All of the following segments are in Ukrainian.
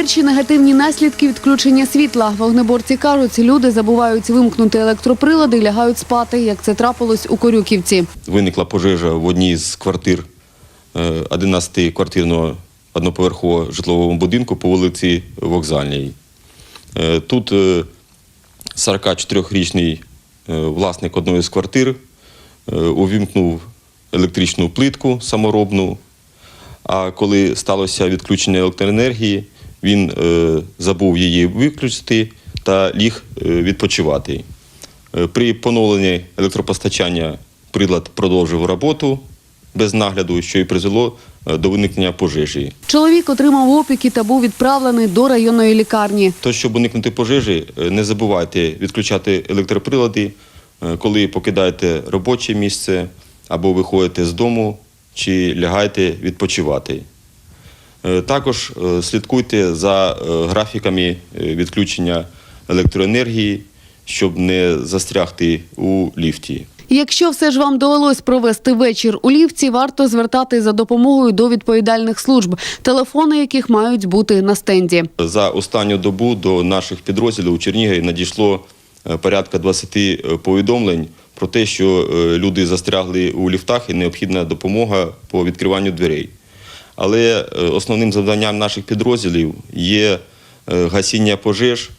перші негативні наслідки відключення світла. Вогнеборці кажуть, люди забувають вимкнути електроприлади і лягають спати, як це трапилось у Корюківці. Виникла пожежа в одній з квартир 11-квартирного одноповерхового житлового будинку по вулиці Вокзальній. Е, Тут е, 44-річний е, власник одної з квартир е, увімкнув електричну плитку саморобну. А коли сталося відключення електроенергії, він е, забув її виключити та ліг е, відпочивати. Е, При поновленні електропостачання прилад продовжив роботу без нагляду, що і призвело до виникнення пожежі. Чоловік отримав опіки та був відправлений до районної лікарні. То, щоб уникнути пожежі, не забувайте відключати електроприлади, коли покидаєте робоче місце або виходите з дому чи лягаєте відпочивати. Е, Також е, слідкуйте за е, графіками відключення електроенергії, щоб не застрягти у ліфті. Якщо все ж вам довелось провести вечір у лівці, варто звертатись за допомогою до відповідальних служб, телефони яких мають бути на стенді. За останню добу до наших підрозділів у Чернігові надійшло порядка 20 е, повідомлень про те, що люди застрягли у ліфтах і необхідна допомога по відкриванню дверей. Але е, основним завданням наших підрозділів є е, гасіння пожеж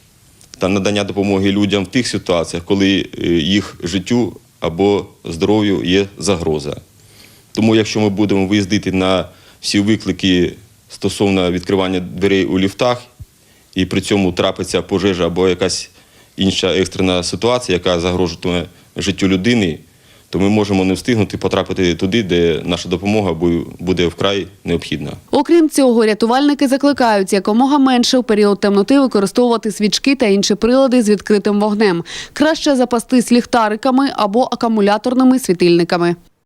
та надання допомоги людям в тих ситуаціях, коли е, їх життю або здоров'ю є загроза. Тому, якщо ми будемо виїздити на всі виклики стосовно відкривання дверей у ліфтах, і при цьому трапиться пожежа або якась інша екстрена ситуація, яка загрожуватиме життю людини, то ми можемо не встигнути потрапити туди, де наша допомога буде вкрай необхідна. Окрім цього, рятувальники закликають якомога менше у період темноти використовувати свічки та інші прилади з відкритим вогнем. Краще запастись ліхтариками або акумуляторними світильниками.